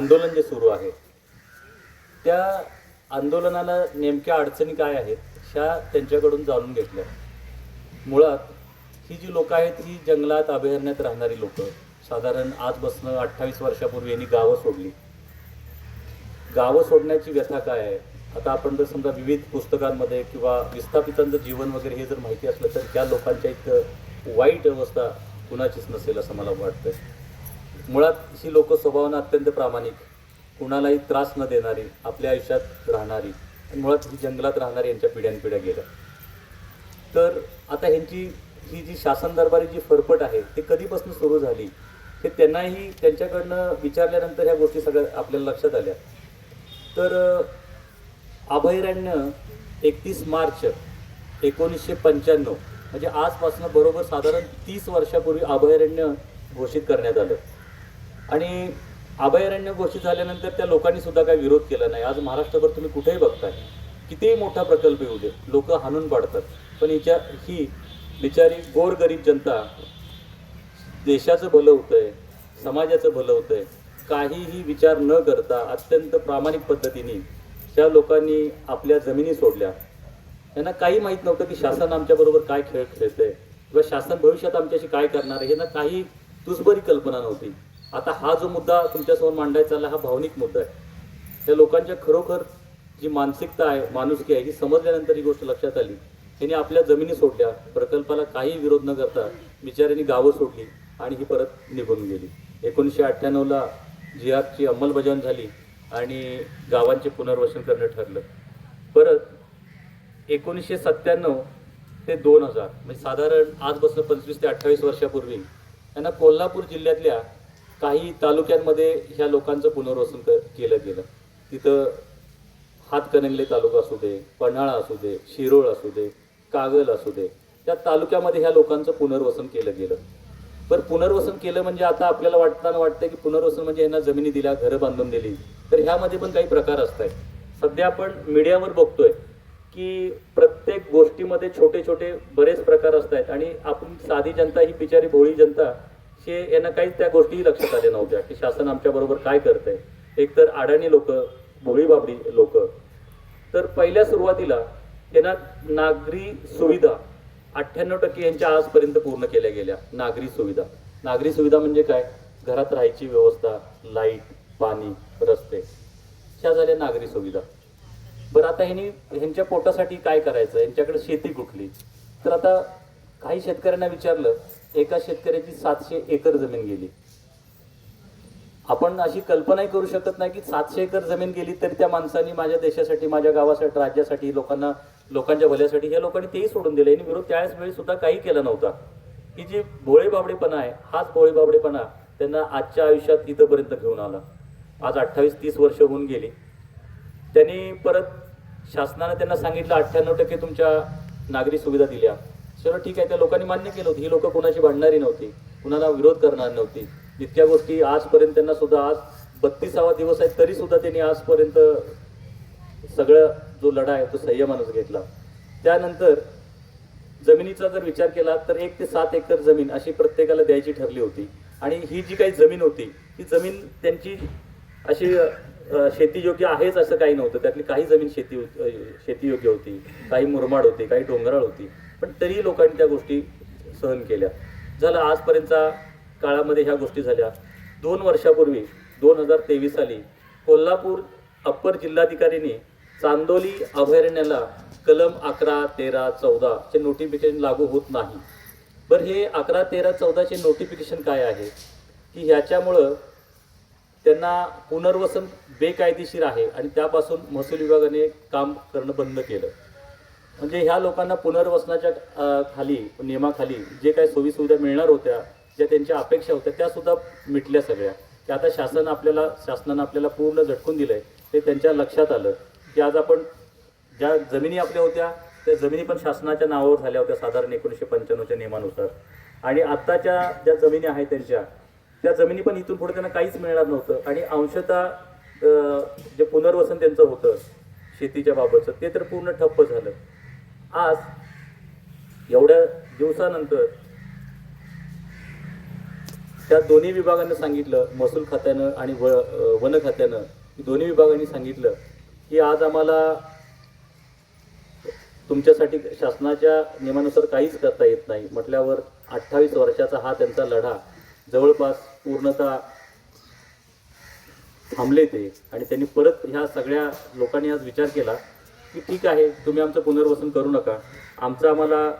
आंदोलन जे सुरू आहे त्या आंदोलनाला नेमक्या अडचणी काय आहेत ह्या त्यांच्याकडून जाणून घेतल्या. मुळात ही जी लोकं आहेत ही जंगलात अभयारण्यात राहणारी लोक साधारण आजपासून अठ्ठावीस वर्षापूर्वी यांनी गावं सोडली. गावं सोडण्याची व्यथा काय आहे? आता आपण जर समजा विविध पुस्तकांमध्ये किंवा विस्थापितांचं जीवन वगैरे हे जर माहिती असलं तर त्या लोकांच्या इतकं वाईट अवस्था कुणाचीच नसेल असं मला वाटतं मुळात ही लोक स्वभावानं अत्यंत प्रामाणिक. कुणालाही त्रास न देणारी आपल्या आयुष्यात राहणारी मुळात ही जंगलात राहणारी यांच्या पिढ्यानपिढ्या गेल्या. तर आता ह्यांची ही जी शासन दरबारी जी फरफट आहे ती कधीपासून सुरू झाली हे त्यांनाही त्यांच्याकडनं विचारल्यानंतर ह्या गोष्टी सगळ्या आपल्याला लक्षात आल्या. तर अभयारण्य एकतीस मार्च एकोणीसशे पंच्याण्णव म्हणजे आजपासून बरोबर साधारण तीस वर्षापूर्वी अभयारण्य घोषित करण्यात आलं. आणि अभयारण्य घोषित झाल्यानंतर त्या लोकांनी सुद्धा काही विरोध केला नाही. आज महाराष्ट्रभर तुम्ही कुठेही बघताय. कितीही मोठा प्रकल्प येऊ दे लोक हाणून पाडतात. पण हिच्या ही बिचारी गोरगरीब जनता देशाचं भलं होतंय समाजाचं भलं होतंय काहीही विचार न करता अत्यंत प्रामाणिक पद्धतीने त्या लोकांनी आपल्या जमिनी सोडल्या. यांना काही माहीत नव्हतं की शासन आमच्याबरोबर काय खेळ खेळतंय. किंवा शासन भविष्यात आमच्याशी काय करणार आहे यांना काही तुसबरी कल्पना नव्हती. आता हा जो मुद्दा तुमच्यासमोर मांडायचा चालला हा भावनिक मुद्दा आहे. त्या लोकांच्या खरोखर जी मानसिकता आहे माणुसकी आहे ही समजल्यानंतर ही गोष्ट लक्षात आली. त्यांनी आपल्या जमिनी सोडल्या प्रकल्पाला काही विरोध न करता बिचाऱ्यांनी गावं सोडली आणि ही परत निघून गेली. एकोणीसशे अठ्ठ्याण्णवला जिहादची अंमलबजावणी झाली आणि गावांचे पुनर्वसन करणं ठरलं. परत एकोणीसशे सत्त्याण्णव ते दोन हजार म्हणजे साधारण आजपासून पंचवीस ते अठ्ठावीस वर्षापूर्वी त्यांना कोल्हापूर जिल्ह्यातल्या काही तालुक्यांमध्ये ह्या लोकांचं पुनर्वसन क केलं गेलं. तिथं हातकणंगले तालुका असू दे पन्हाळा असू दे शिरोळ असू दे कागल असू दे त्या तालुक्यामध्ये ह्या लोकांचं पुनर्वसन केलं गेलं. पण पुनर्वसन केलं म्हणजे आता आपल्याला वाटताना वाटतं की पुनर्वसन म्हणजे यांना जमिनी दिल्या घरं बांधून दिली. तर ह्यामध्ये पण काही प्रकार असत आहेत सध्या आपण मीडियावर बघतोय की प्रत्येक गोष्टीमध्ये छोटे छोटे बरेच प्रकार असत आहेत आणि आपण साधी जनता ही बिचारी भोळी जनता हे यांना काहीच त्या गोष्टीही लक्षात आल्या नव्हत्या की शासन आमच्या बरोबर काय करतंय. एकतर अडाणी लोक बोळीबाबडी लोक. तर पहिल्या सुरुवातीला त्यांना नागरी सुविधा अठ्ठ्याण्णव टक्के यांच्या आजपर्यंत पूर्ण केल्या गेल्या. नागरी सुविधा. नागरी सुविधा म्हणजे काय? घरात राहायची व्यवस्था लाइट पाणी रस्ते. ह्या झाल्या नागरी सुविधा. बरं आता ह्यांनी ह्यांच्या पोटासाठी काय करायचं? यांच्याकडे शेती कुठली? तर आता काही शेतकऱ्यांना विचारलं एका शेतकऱ्याची सातशे एकर जमीन गेली. आपण अशी कल्पनाही करू शकत नाही की सातशे एकर जमीन गेली तरी त्या माणसांनी माझ्या देशासाठी माझ्या गावासाठी राज्यासाठी लोकांना लोकांच्या भल्यासाठी या लोकांनी तेही सोडून दिले आणि विरोध त्यावेळेस वेळी सुद्धा काही केला नव्हता. की जी भोळेबाबडेपणा आहे हाच भोळेबाबडेपणा त्यांना आजच्या आयुष्यात इथंपर्यंत घेऊन आला. आज अठ्ठावीस तीस वर्ष होऊन गेली. त्यांनी परत शासनानं त्यांना सांगितलं अठ्ठ्याण्णव टक्के तुमच्या नागरी सुविधा दिल्या. चलो ठीक आहे त्या लोकांनी मान्य केलं होतं. ही लोक कोणाशी भांडणारी नव्हती कुणाला विरोध करणार नव्हती. इतक्या गोष्टी आजपर्यंत त्यांना सुद्धा आज बत्तीसावा दिवस आहे तरी सुद्धा त्यांनी आजपर्यंत सगळं जो लढा आहे तो संयमानच घेतला. त्यानंतर जमिनीचा जर विचार केला तर एक ते सात एकर जमीन अशी प्रत्येकाला द्यायची ठरली होती. आणि ही जी काही जमीन होती ती जमीन त्यांची अशी शेतीयोग्य आहेच असं काही नव्हतं. त्यातली काही जमीन शेती शेतीयोग्य होती काही मुरमाड होती काही डोंगराळ होती. पण तरीही लोकांनी त्या गोष्टी सहन केल्या. झालं आजपर्यंतच्या काळामध्ये ह्या गोष्टी झाल्या. दोन वर्षापूर्वी दोन हजार तेवीस साली कोल्हापूर अप्पर जिल्हाधिकारीने चांदोली अभयारण्याला कलम अकरा तेरा चौदा चे नोटिफिकेशन लागू होत नाही. बरं हे अकरा तेरा चौदाचे नोटिफिकेशन काय आहे? की ह्याच्यामुळं त्यांना पुनर्वसन बेकायदेशीर आहे आणि त्यापासून महसूल विभागाने काम करणं बंद केलं. म्हणजे ह्या लोकांना पुनर्वसनाच्या खाली नियमाखाली जे काही सोयीसुविधा मिळणार होत्या ज्या त्यांच्या अपेक्षा होत्या त्या सुद्धा मिटल्या सगळ्या. की आता शासन आपल्याला शासनानं आपल्याला पूर्ण झटकून दिलंय ते त्यांच्या लक्षात आलं. की आज आपण ज्या जमिनी आपल्या होत्या त्या जमिनी पण शासनाच्या नावावर झाल्या होत्या साधारण एकोणीसशे पंच्याण्णवच्या नियमानुसार. आणि आत्ताच्या ज्या जमिनी आहेत त्यांच्या त्या जमिनी पण इथून पुढे त्यांना काहीच मिळणार नव्हतं. आणि अंशतः जे पुनर्वसन त्यांचं होतं शेतीच्या बाबतचं ते तर पूर्ण ठप्प झालं. आज एवढ्या दिवसानंतर त्या दोन्ही विभागानं सांगितलं महसूल खात्यानं आणि व वन खात्यानं दोन्ही विभागांनी सांगितलं की आज आम्हाला तुमच्यासाठी शासनाच्या नियमानुसार काहीच करता येत नाही. म्हटल्यावर अठ्ठावीस वर्षाचा हा त्यांचा लढा जवळपास पूर्णतः थांबले ते. आणि त्यांनी परत ह्या सगळ्या लोकांनी आज विचार केला की ठीक आहे तुम्ही आमचं पुनर्वसन करू नका. आमचं आम्हाला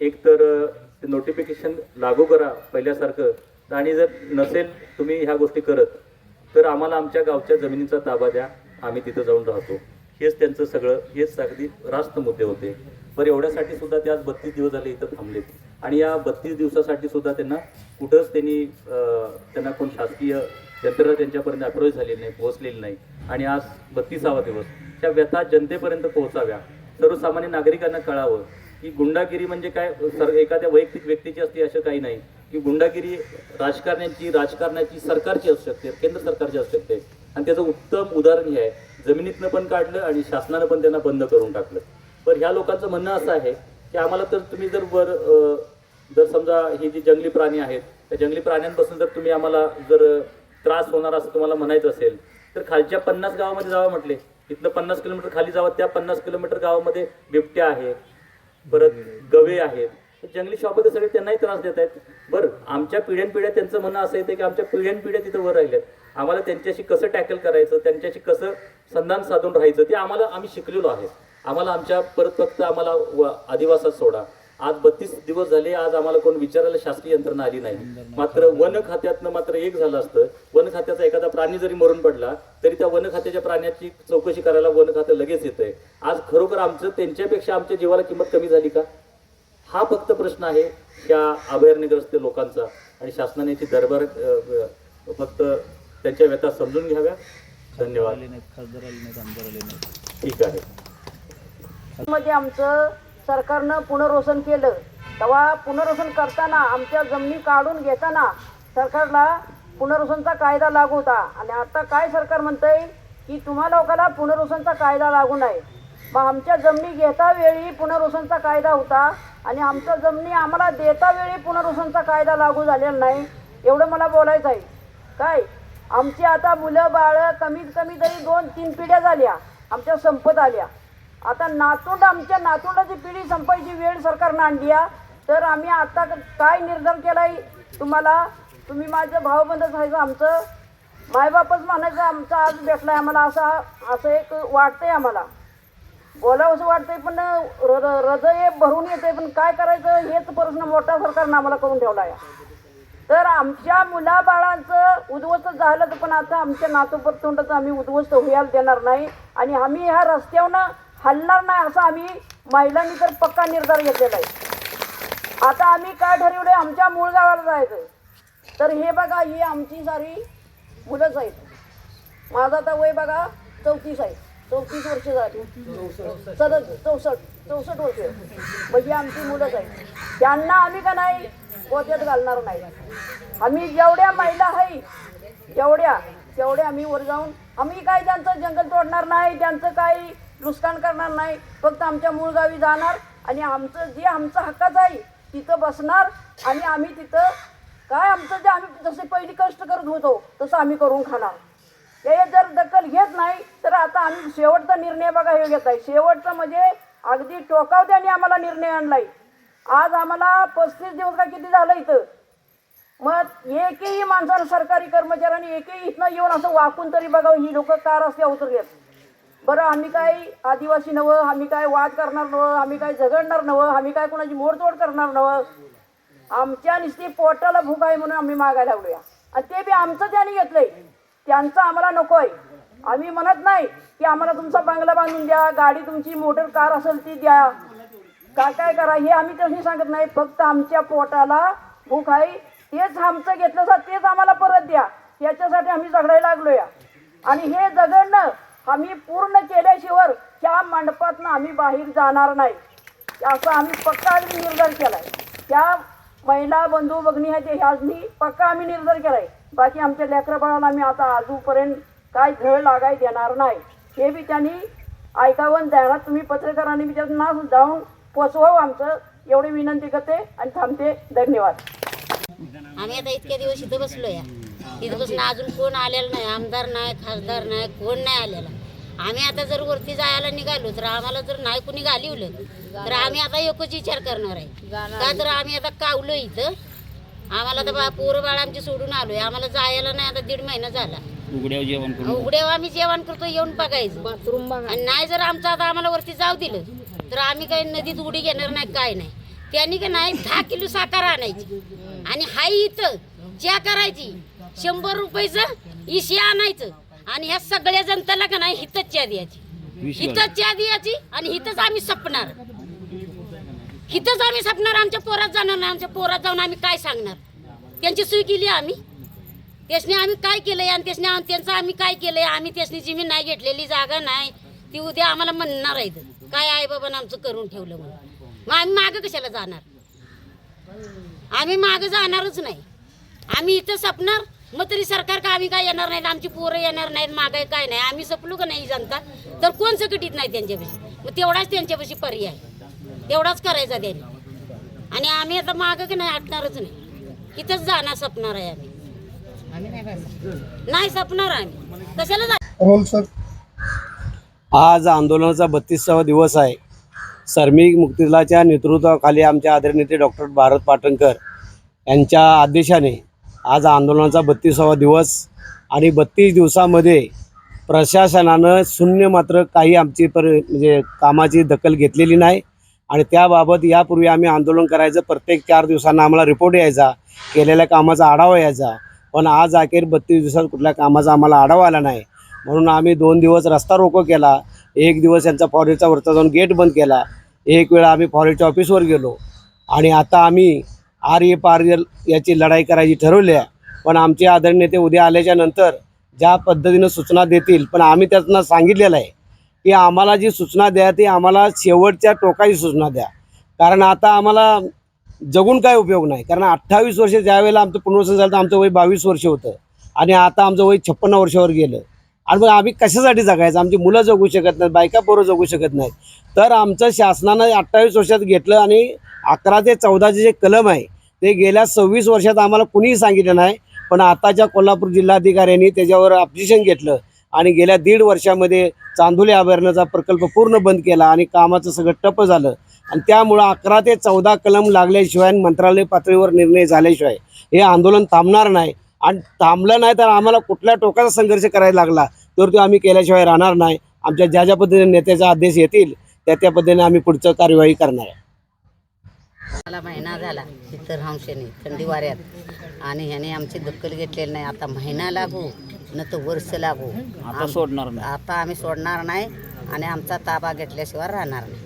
एक तर ते नोटिफिकेशन लागू करा पहिल्यासारखं. आणि जर नसेल तुम्ही ह्या गोष्टी करत तर आम्हाला आमच्या गावच्या जमिनीचा ताबा द्या. आम्ही तिथं जाऊन राहतो. हेच त्यांचं सगळं हेच अगदी रास्त मुद्दे होते. बरं एवढ्यासाठी सुद्धा ते आज बत्तीस दिवस झाले इथं थांबलेत. आणि या बत्तीस दिवसासाठी सुद्धा त्यांना कुठंच त्यांनी त्यांना कोण शासकीय यंत्रणा त्यांच्यापर्यंत अप्रोच झालेली नाही पोहोचलेली नाही. आणि आज बत्तीसावा दिवस. त्या व्यथा जनतेपर्यंत पोहोचाव्या. सर्वसामान्य नागरिकांना कळावं की गुंडागिरी म्हणजे काय? सर एखाद्या वैयक्तिक व्यक्तीची असते असं काही नाही. की गुंडागिरी राजकारण्यांची राजकारणाची सरकारची असू शकते केंद्र सरकारची असू शकते. आणि त्याचं उत्तम उदाहरण हे आहे. जमिनीतनं पण काढलं आणि शासनानं पण त्यांना बंद करून टाकलं. पण ह्या लोकांचं म्हणणं असं आहे की आम्हाला तर तुम्ही जर वर जर समजा ही जी जंगली प्राणी आहेत त्या जंगली प्राण्यांपासून जर तुम्ही आम्हाला जर त्रास होणार असं तुम्हाला म्हणायचं असेल तर खालच्या पन्नास गावामध्ये जावं म्हटले. इथनं पन्नास किलोमीटर खाली जावं त्या पन्नास किलोमीटर गावामध्ये बिबट्या आहे परत गवे आहेत. जंगली शॉपमध्ये सगळे त्यांनाही त्रास देत आहेत. बरं आमच्या पिढ्यानपिढ्या त्यांचं म्हणणं असं येतं की आमच्या पिढ्यानपिढ्या तिथं वर राहिल्यात. आम्हाला त्यांच्याशी कसं टॅकल करायचं त्यांच्याशी कसं संधान साधून राहायचं ते आम्हाला आम्ही शिकलेलो आहे. आम्हाला आमच्या परत फक्त आम्हाला व- आदिवासात सोडा. आज बत्तीस दिवस झाले आज आम्हाला कोण विचारायला शासकीय यंत्रणा आली नाही. मात्र वन खात्यातनं मात्र एक झालं असतं. वन खात्याचा एखादा प्राणी जरी मरून पडला तरी त्या वन खात्याच्या प्राण्याची चौकशी करायला वन खातं लगेच येतंय. आज खरोखर आमचं त्यांच्यापेक्षा आमच्या जीवाला किंमत कमी झाली का? हा फक्त प्रश्न आहे त्या अभयारण्यग्रस्त लोकांचा. आणि शासनाने याची दरबार फक्त त्यांच्या व्यथा समजून घ्याव्या. धन्यवाद. ठीक आहे. मध्ये आमचं सरकारनं पुनर्वसन केलं. तेव्हा पुनर्वसन करताना आमच्या जमिनी काढून घेताना सरकारला पुनर्वसनचा कायदा लागू होता. आणि आता काय सरकार म्हणतंय की तुम्हा लोकांना पुनर्वसनचा कायदा लागू नाही. मग आमच्या जमिनी घेता वेळी पुनर्वसनचा कायदा होता आणि आमच्या जमिनी आम्हाला देता वेळी पुनर्वसनचा कायदा लागू झालेला नाही एवढं मला बोलायचं आहे. काय? आमची आता मुलं बाळं कमीत कमी तरी दोन तीन पिढ्या झाल्या. आमच्या संपत आल्या. आता नातूंड आमच्या नातूंडाची पिढी संपायची वेळ सरकारनं आणली आहे. तर आम्ही आता काय निर्धार केलाय तुम्हाला? तुम्ही माझं भावबंधच व्हायचं आमचं. मायबापच म्हणायचं आमचा आज भेटलाय आम्हाला असा असं एक वाटतंय आम्हाला. बोलावं असं वाटतंय पण र- र- हृदय भरून येते पण काय करायचं हेच प्रश्न मोठा सरकारनं आम्हाला करून ठेवला आहे तर आमच्या मुलाबाळांचं उद्ध्वस्त झालं तर पण आता आमच्या नातूपतोंडाचं आम्ही उद्ध्वस्त व्हायला देणार नाही. आणि आम्ही ह्या रस्त्यावरनं हलणार नाही असं आम्ही महिलांनी तर पक्का निर्धार घेतलेला आहे. आता आम्ही काय ठरवलंय? आमच्या मूळ गावाला जायचं तर हे बघा ही आमची सारी मुलंच आहेत. माझं आता वय बघा चौतीस आहे. चौतीस वर्ष झाली. सदत चौसष्ट चौसष्ट वर्ष. म्हणजे आमची मुलंच आहेत. त्यांना आम्ही का नाही पोत्यात घालणार नाही? आम्ही जेवढ्या महिला आहे जेवढ्या तेवढ्या आम्ही वर जाऊन आम्ही काय त्यांचं जंगल तोडणार नाही? त्यांचं काही नुकसान करणार नाही. फक्त आमच्या मूळ गावी जाणार आणि आमचं जे आमचं हक्काचं आहे तिथं बसणार आणि आम्ही तिथं काय आमचं जे आम्ही जसे पहिली कष्ट करत होतो तसं आम्ही करून खाणार. हे जर दखल घेत नाही तर आता आम्ही शेवटचा निर्णय बघा हे घेत आहे. शेवटचा म्हणजे अगदी टोकाव त्यांनी आम्हाला निर्णय आणलाय आज आम्हाला पस्तीस दिवस का किती झालं इथं? मग एकही माणसानं सरकारी कर्मचाऱ्यांनी एकही इथनं येऊन असं वाकून तरी बघावं ही लोक का रस्त्या उतरलेत बरं आम्ही काय आदिवासी नवं आम्ही काय वाद करणार नवं आम्ही काय झगडणार नवं आम्ही काय कोणाची मोडतोड करणार नवं? आमच्या नुसती पोटाला भूक आहे म्हणून आम्ही मागायला लागलोया. आणि ते बी आमचं त्यांनी घेतलंय. त्यांचं आम्हाला नको आहे आम्ही म्हणत नाही की आम्हाला तुमचा बंगला बांधून द्या गाडी तुमची मोटर कार असेल ती द्या. काय काय करा हे आम्ही त्यांनी सांगत नाही. फक्त आमच्या पोटाला भूक आहे. तेच आमचं घेतलं सर तेच आम्हाला परत द्या. याच्यासाठी आम्ही झगडायला लागलोया. आणि हे झगडणं आम्ही पूर्ण केल्याशिवाय त्या मंडपातनं आम्ही बाहेर जाणार नाही. असं आम्ही पक्का आम्ही निर्धार आहे त्या महिला बंधू बघणी आहे ते ह्याजनी पक्का आम्ही निर्धार केला आहे बाकी आमच्या लेकराबाळाला आम्ही आता आजूपर्यंत काय झळ लागाय देणार नाही. हे बी त्यांनी ऐकावं आणि द्यायला तुम्ही पत्रकारांनी बी त्यांना जाऊन पोचवावं आमचं. एवढी विनंती करते आणि थांबते. धन्यवाद. आम्ही आता इतक्या दिवस इथं बसलो या इथं बसून अजून कोण आलेलं नाही आमदार नाही खासदार नाही कोण नाही आलेला. आम्ही आता जर वरती जायला निघालो तर आम्हाला जर नाही कुणी घालिवलं तर आम्ही आता एकच विचार करणार आहे. का तर आम्ही आता कावलो इथं. आम्हाला तर बा पोरं बाळ आमची सोडून आलोय. आम्हाला जायला नाही आता दीड महिना झाला. उघड्यावर जेवण उघड्यावर आम्ही जेवण करतो येऊन बघायचं. आणि नाही जर आमचं आता आम्हाला वरती जाऊ दिलं तर आम्ही काही नदीत उडी घेणार नाही काय नाही. त्यांनी का नाही दहा किलो साखर आणायची. आणि हाय इथं च्या करायची शंभर रुपयाचं इशी आणायचं. आणि ह्या सगळ्या जनतेला का नाही हिथंच च्या द्यायची. हिथंच च्या द्यायची आणि हिथंच आम्ही सपणार. हिथंच आम्ही सपणार आमच्या पोरात जाणार नाही आमच्या पोरात जाऊन आम्ही काय सांगणार? त्यांची सोय केली आम्ही. त्यासने आम्ही काय केलंय आणि त्यासने त्यांचं आम्ही काय केलंय? आम्ही त्यासनी जमीन नाही घेतलेली जागा नाही. ती उद्या आम्हाला म्हणणार आहेत. काय आई बाबानं आमचं करून ठेवलं म्हणून. मग आम्ही मागं कशाला जाणार? आम्ही मागं जाणारच नाही. आम्ही इथं सपणार मग तरी सरकार का आम्ही काय येणार नाहीत? आमची पोरं येणार नाहीत मागाय काय नाही. आम्ही सपलो का नाही जनता? तर कोण सकटीत नाही त्यांच्यापाशी? मग तेवढाच त्यांच्यापाशी पर्याय तेवढाच करायचा त्यांनी. आणि आम्ही आता मागं की नाही हटणारच नाही. इथंच जाणार सपणार आहे आम्ही. नाही सपणार आम्ही. कशाला जा आज आंदोलनाचा बत्तीसावा दिवस आहे. सर्मिक मुक्तिदलाच्या नेतृत्वाखाली आमचे आदरणीय डॉक्टर भारत पाटणकर यांच्या आदेशाने आज आंदोलनाचा बत्तीसावा दिवस आणि बत्तीस दिवसामध्ये प्रशासनानं शून्य मात्र काही आमची पर म्हणजे कामाची दखल घेतलेली नाही. आणि त्याबाबत यापूर्वी आम्ही आंदोलन करायचं प्रत्येक चार दिवसांना आम्हाला रिपोर्ट यायचा केलेल्या कामाचा आढावा यायचा. पण आज अखेर बत्तीस दिवसात कुठल्या कामाचा आम्हाला आढावा आला नाही. म्हणून आम्ही दोन दिवस रस्ता रोको केला एक दिवस यांचा फॉरेस्टचा वरचा जाऊन गेट बंद केला एक वेळा आम्ही फॉरेस्टच्या ऑफिसवर गेलो. आणि आता आम्ही आर ए पार याची लढाई करायची ठरवली आहे. पण आमचे आदरणीय नेते उद्या आल्याच्यानंतर ज्या पद्धतीनं सूचना देतील पण आम्ही त्यांना सांगितलेलं आहे की आम्हाला जी सूचना द्या ती आम्हाला शेवटच्या टोकाची सूचना द्या. कारण आता आम्हाला जगून काय उपयोग नाही. कारण अठ्ठावीस वर्ष ज्यावेळेला आमचं पुनर्वसन झालं तर आमचं वय बावीस वर्ष होतं. आणि आता आमचं वय छप्पन्न वर्षावर गेलं. आणि मग आम्ही कशासाठी जगायचं? आमची मुलं जगू शकत नाहीत बायका पोरं जगू शकत नाहीत. तर आमचं शासनानं अठ्ठावीस वर्षात घेतलं आणि अकरा ते चौदाचे जे कलम आहे ते गेल्या सव्वीस वर्षात आम्हाला कुणीही सांगितलं नाही पण आताच्या कोल्हापूर जिल्हाधिकाऱ्यांनी त्याच्यावर ऑब्जेक्शन घेतलं आणि गेल्या दीड वर्षामध्ये चांदोली अभयारण्याचा प्रकल्प पूर्ण बंद केला आणि कामाचं सगळं टप झालं. आणि त्यामुळं अकरा ते चौदा कलम लागल्याशिवाय आणि मंत्रालय पातळीवर निर्णय झाल्याशिवाय हे आंदोलन थांबणार नाही. आणि थांबलं नाही तर आम्हाला कुठल्या टोकाचा संघर्ष करायला लागला तर तो आम्ही केल्याशिवाय राहणार नाही. आमच्या ज्या ज्या पद्धतीने नेत्याचे आदेश येतील त्या त्या पद्धतीने आम्ही पुढचं कार्यवाही करणार आहे. मला महिना झाला इतर हंशेने थंडी वाऱ्यात. आणि ह्याने आमची दखल घेतलेली नाही. आता महिना लागू न तर वर्ष लागू. आता सोडणार नाही. आता आम्ही सोडणार नाही आणि आमचा ताबा घेतल्याशिवाय राहणार नाही.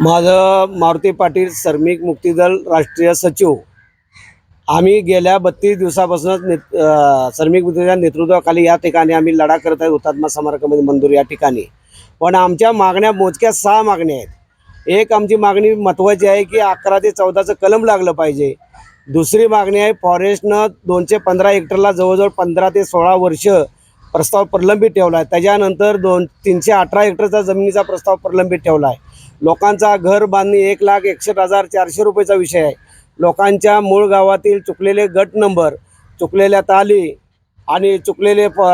माझं मारुती पाटील सर्मिक मुक्तीदल राष्ट्रीय सचिव. आम्ही गेल्या बत्तीस दिवसापासूनच सर्मिक मुक्तीच्या नेतृत्वाखाली या ठिकाणी आम्ही लढा करत आहे. हुतात्मा स्मारकामध्ये मंजूर या ठिकाणी. पण आमच्या मागण्या मोजक्या सहा मागण्या आहेत. एक आमची मागणी महत्त्वाची आहे की अकरा ते चौदाचं कलम लागलं पाहिजे. दुसरी मागणी आहे फॉरेस्टनं दोनशे पंधरा हेक्टरला जवळजवळ पंधरा ते सोळा वर्ष प्रस्ताव प्रलंबित ठेवला आहे. त्याच्यानंतर दोन तीनशे अठरा हेक्टरचा जमिनीचा प्रस्ताव प्रलंबित ठेवला आहे. लोकांचा घर बांधणी एक लाख एकसष्ट हजार चारशे रुपयेचा विषय आहे. लोकांच्या मूळ गावातील चुकलेले गट नंबर चुकलेल्या ताली आणि चुकलेले फ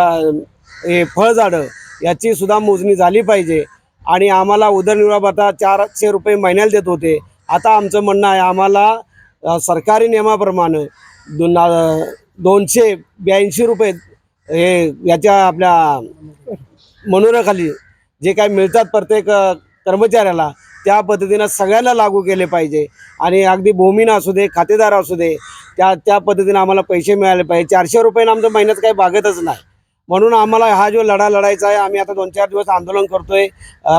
हे फळझाडं याची सुद्धा मोजणी झाली पाहिजे. आणि आम्हाला उदरनिर्वाह भत्ता चारशे रुपये महिन्याला देत होते. आता आमचं म्हणणं आहे आम्हाला सरकारी नियमाप्रमाणे दोन दोनशे ब्याऐंशी रुपये हे याच्या आपल्या मनोऱ्याखाली जे काय मिळतात प्रत्येक कर्मचाऱ्याला त्या पद्धतीनं सगळ्यांना लागू केले पाहिजे. आणि अगदी भूमीनं असू दे खातेदार असू दे त्या त्या पद्धतीनं आम्हाला पैसे मिळाले पाहिजे. चारशे रुपयानं आमचं महिन्यात काही भागतच नाही. म्हणून आम्हाला हा जो लढा लढायचा आहे आम्ही आता दोन चार दिवस आंदोलन करतोय.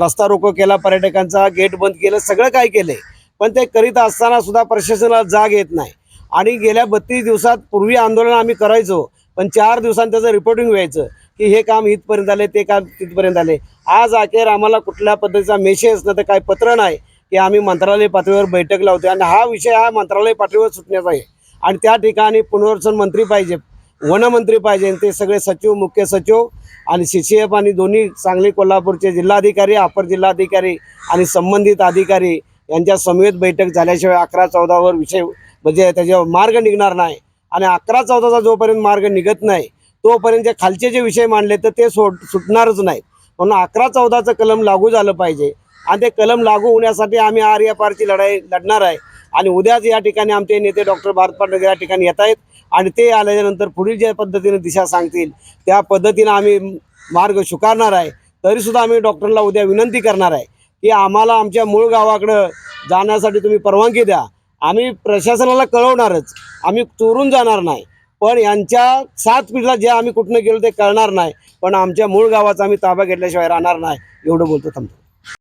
रस्ता रोको केला पर्यटकांचा गेट बंद केलं सगळं काय केलंय. पण ते करीत असताना सुद्धा प्रशासनाला जाग येत नाही. आणि गेल्या बत्तीस दिवसात पूर्वी आंदोलन आम्ही करायचो पण चार दिवसांत त्याचं रिपोर्टिंग व्हायचं की हे काम इथपर्यंत आले ते काम तिथपर्यंत आले आज अखेर आम्हाला कुठल्या पद्धतीचा मेसेज न तर काय पत्र नाही की आम्ही मंत्रालय पातळीवर बैठक लावतो आणि हा विषय हा मंत्रालय पातळीवर सुटण्याचा आहे. आणि त्या ठिकाणी पुनर्वसन मंत्री पाहिजे. वनमंत्री पाहिजे ते सगळे सचिव मुख्य सचिव आणि सी सी एफ आणि दोन्ही सांगली कोल्हापूरचे जिल्हाधिकारी अपर जिल्हाधिकारी आणि संबंधित अधिकारी यांच्या समेत बैठक झाल्याशिवाय अकरा चौदावर विषय म्हणजे त्याच्यावर मार्ग निघणार नाही. आणि अकरा चौदाचा जोपर्यंत मार्ग निघत नाही तोपर्यंत जे खालचे जे विषय मांडले तर ते सोड सुटणारच नाहीत. म्हणून अकरा चौदाचं कलम लागू झालं पाहिजे. आणि ते कलम लागू होण्यासाठी आम्ही आर लढाई लढणार आहे. आणि उद्याच या ठिकाणी आमचे नेते डॉक्टर भारत पाटील या ठिकाणी येत आहेत. आणि ते आल्याच्यानंतर पुढील ज्या पद्धतीने दिशा सांगतील त्या पद्धतीनं आम्ही मार्ग स्वीकारणार आहे. तरीसुद्धा आम्ही डॉक्टरला उद्या विनंती करणार आहे की आम्हाला आमच्या मूळ गावाकडं जाण्यासाठी तुम्ही परवानगी द्या. आम्ही प्रशासनाला कळवणारच. आम्ही चोरून जाणार नाही. पण यांच्या सात पिढीला जे आम्ही कुठनं गेलो ते कळणार नाही. पण आमच्या मूळ गावाचा आम्ही ताबा घेतल्याशिवाय राहणार नाही. एवढं बोलतो थांबतो.